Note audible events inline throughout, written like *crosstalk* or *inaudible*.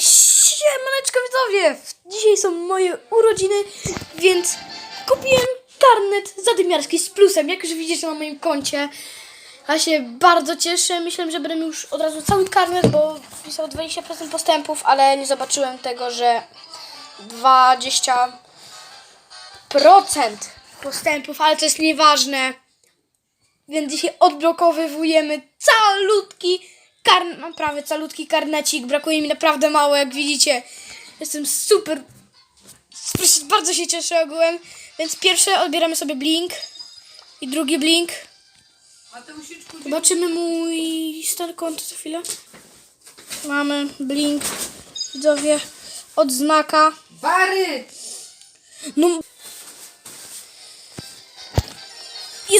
Siemaneczko widzowie! Dzisiaj są moje urodziny, więc kupiłem karnet zadymiarski z plusem, jak już widzicie na moim koncie. Ja się bardzo cieszę. Myślałem, że będę już od razu cały karnet, bo wpisał 20% postępów, ale nie zobaczyłem tego, że 20% postępów, ale to jest nieważne. Więc dzisiaj odblokowywujemy calutki karn... no prawie calutki karnecik. Brakuje mi naprawdę mało, jak widzicie. Jestem super... Bardzo się cieszę ogółem. Więc pierwsze odbieramy sobie blink. I drugi blink. Zobaczymy mój stan konta za chwilę. Mamy blink. Widzowie. Odznaka. Bary! No.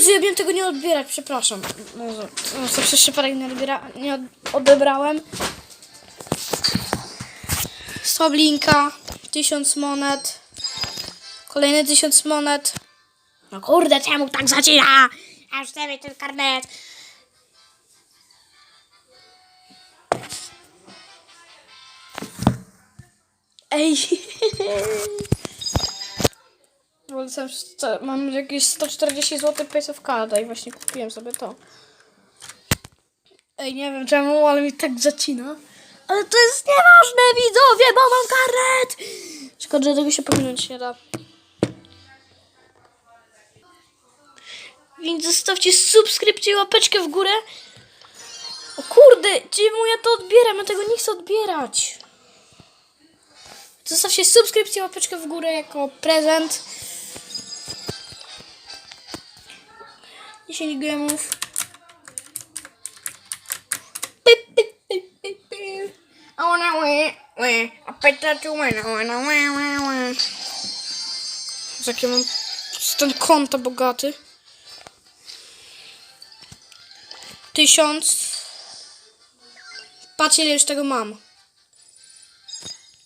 Jezu, ja miałem tego nie odbierać, przepraszam. Jezu, no, przez przypadek nie, odbiera, nie od, odebrałem. Stoblinka, tysiąc monet. Kolejne tysiąc monet. No kurde, czemu tak zacina? Ja już chcę mieć ten karnet. Ej. *laughs* Mam jakieś 140 zł Pace of Canada i właśnie kupiłem sobie to. Ej, nie wiem czemu, ale mi tak zacina. Ale to jest nieważne, widzowie, bo mam karet! Szkoda, że tego się pominąć nie da. Więc zostawcie subskrypcję i łapeczkę w górę. O kurde, czemu ja to odbieram? Ja tego nie chcę odbierać. Zostawcie subskrypcję, łapeczkę w górę jako prezent. 10 gemów. A ona a peta tu Jakie mam ten konto bogaty. Tysiąc. Patrzcie ile już tego mam.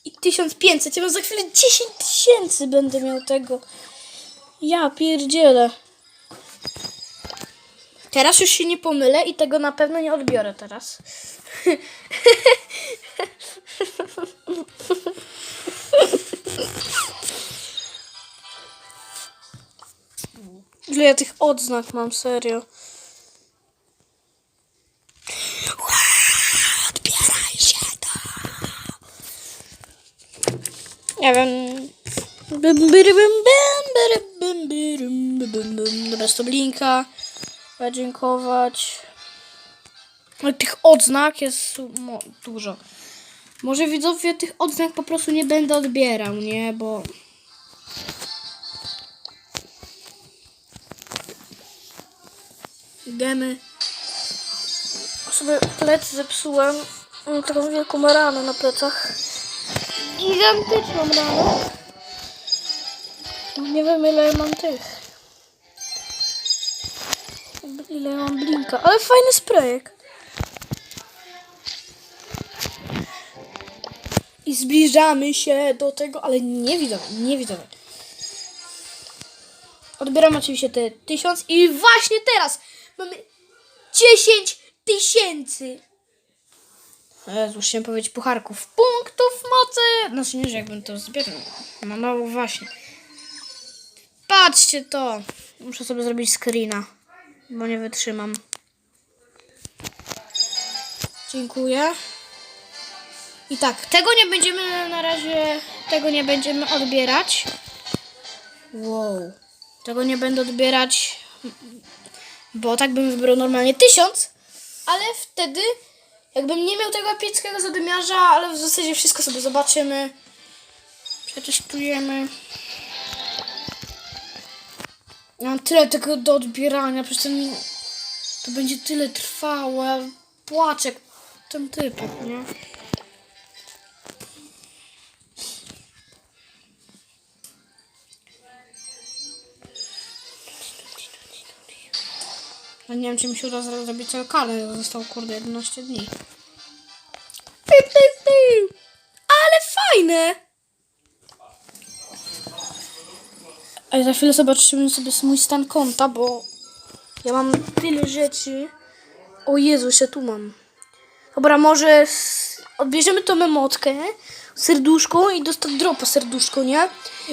I 1500. Ja za chwilę 10 tysięcy będę miał tego. Ja pierdzielę. Teraz już się nie pomylę i tego na pewno nie odbiorę teraz. Ile ja tych odznak mam, serio. Odbieraj się to. Nie wiem. Bym, byrym, bym, byrym, bym, byrym, bym, bym, bym. Dobra, stop linka. Podziękować. Ale tych odznak jest dużo. Może widzowie tych odznak po prostu nie będę odbierał, nie? Bo... Gemy. Sobie plecy zepsułem. Mam taką wielką ranę na plecach. Gigantyczną ranę. Nie wiem ile mam tych. Ile ja mam blinka. Ale fajny sprayek. I zbliżamy się do tego, ale nie widzę, nie widzę. Odbieram oczywiście te tysiąc i właśnie teraz mamy 10 tysięcy. Jezu, chciałem powiedzieć pucharków. Punktów mocy. Znaczy nie, że jakbym to zbierał. No, no właśnie. Patrzcie to. Muszę sobie zrobić screena, bo nie wytrzymam. Dziękuję. I tak, tego nie będziemy na razie, tego nie będziemy odbierać. Wow. Tego nie będę odbierać, bo tak bym wybrał normalnie tysiąc, ale wtedy, jakbym nie miał tego epickiego zadymiarza, ale w zasadzie wszystko sobie zobaczymy. Przetestujemy. Ja mam tyle tego do odbierania, przecież mi, to będzie tyle płaczę jak ten typek, nie? Ja nie wiem, czy mi się uda zrobić cały kalendarz. Zostało, kurde, 11 dni. Ale fajne! A za chwilę zobaczymy sobie mój stan konta, bo ja mam tyle rzeczy. O Jezu, się tu mam. Dobra, może odbierzemy tą emotkę, serduszko i dostać dropa serduszko, nie?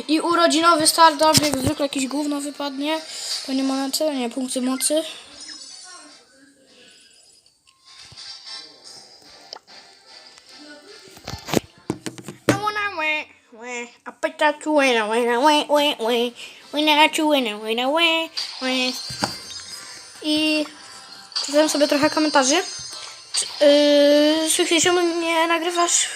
I urodzinowy startup, jak zwykle jakieś gówno wypadnie. To nie monety, nie, punkty mocy. In, win, win, win, win. Win that you in, win, win, win. I przeczytam sobie trochę komentarzy. Yy, Słychać, czemu nie nagrywasz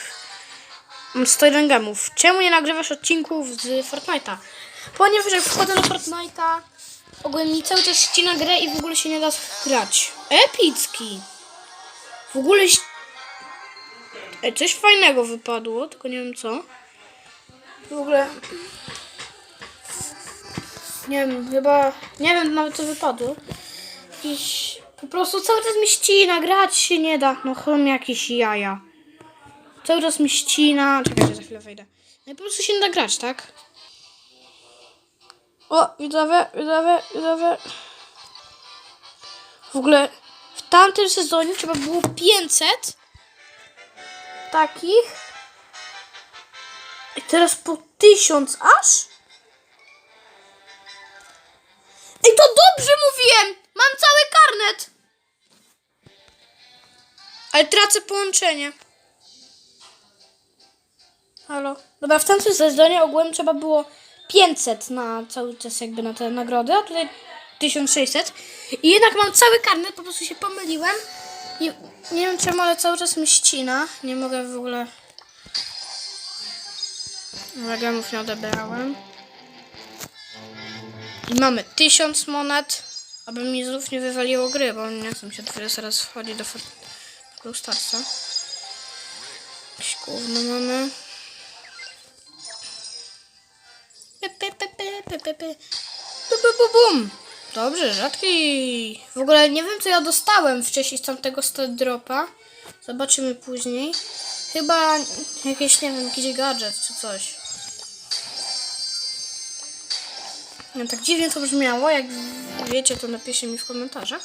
mm, 101 gemów? Czemu nie nagrywasz odcinków z Fortnite'a? Ponieważ jak wchodzę na Fortnite'a, ogólnie cały czas ścina grę i w ogóle się nie da grać. Epicki! W ogóle... Ej, coś fajnego wypadło, tylko nie wiem co. W ogóle... Nie wiem, chyba... Nie wiem nawet co wypadło. Jakiś... Po prostu cały czas mi ścina, grać się nie da. No chom jakieś jaja. Cały czas mi ścina. Czekajcie, za chwilę wejdę. No i po prostu się nie da grać, tak? O, widzowie, widzowie, widzowie. W ogóle w tamtym sezonie trzeba było 500 takich. I teraz po 1000 aż? Ej, to dobrze mówiłem! Mam cały karnet! Ale tracę połączenie. Halo? Dobra, w tamtym sezonie ogółem trzeba było 500 na cały czas jakby na te nagrody, a tutaj 1600. I jednak mam cały karnet, po prostu się pomyliłem. I nie wiem czemu, ale cały czas mi ścina. Nie mogę w ogóle... Legamów nie odebrałem. I mamy 1000 monet, aby mi znów nie wywaliło gry, bo nie chcę się dopiero zaraz wchodzi do Starsa. Jakieś gówno mamy. Bum. Dobrze, rzadki. W ogóle nie wiem, co ja dostałem wcześniej z tamtego stat dropa. Zobaczymy później. Chyba jakieś, nie wiem, jakiś gadżet czy coś. No, tak dziwnie to brzmiało. Jak wiecie, to napiszcie mi w komentarzach.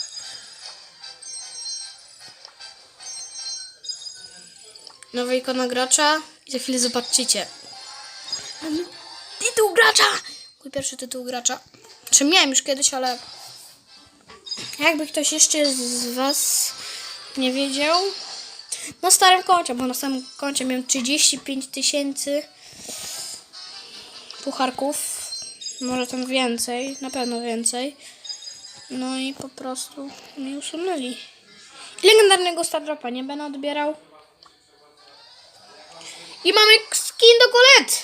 Nowa ikona gracza i za chwilę zobaczycie. Mamy tytuł gracza! Mój pierwszy tytuł gracza. Czy miałem już kiedyś, ale jakby ktoś jeszcze z Was nie wiedział. Na starym koncie, bo na samym koncie miałem 35 tysięcy pucharków. Może tam więcej, na pewno więcej. No i po prostu mnie usunęli. I legendarnego Stardropa nie będę odbierał. I mamy skin do Colette!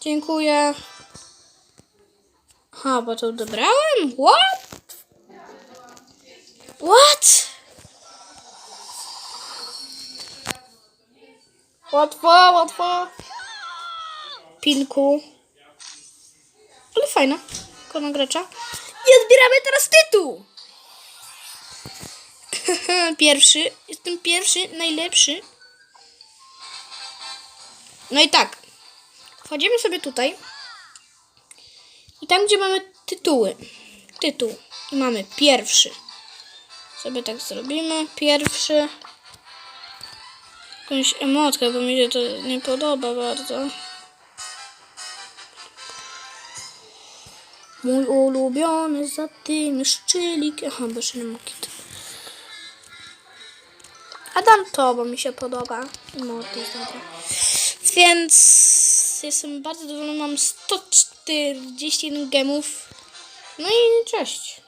Dziękuję. Aha, bo to odebrałem? What? Łatwo, łatwo. Pinku. Ale fajna. Kona. I odbieramy teraz tytuł. *laughs* pierwszy. Jestem pierwszy, najlepszy. No i tak. Wchodzimy sobie tutaj. I tam, gdzie mamy tytuły. Tytuł. I mamy pierwszy. Sobie tak zrobimy. Pierwszy. Jakąś emotkę, bo mi się to nie podoba bardzo. Mój ulubiony za tym szczylik. Aha, bo jeszcze nie ma kitu. A dam to, bo mi się podoba. Dobre. Więc jestem bardzo zadowolona. Mam 141 gemów. No i cześć.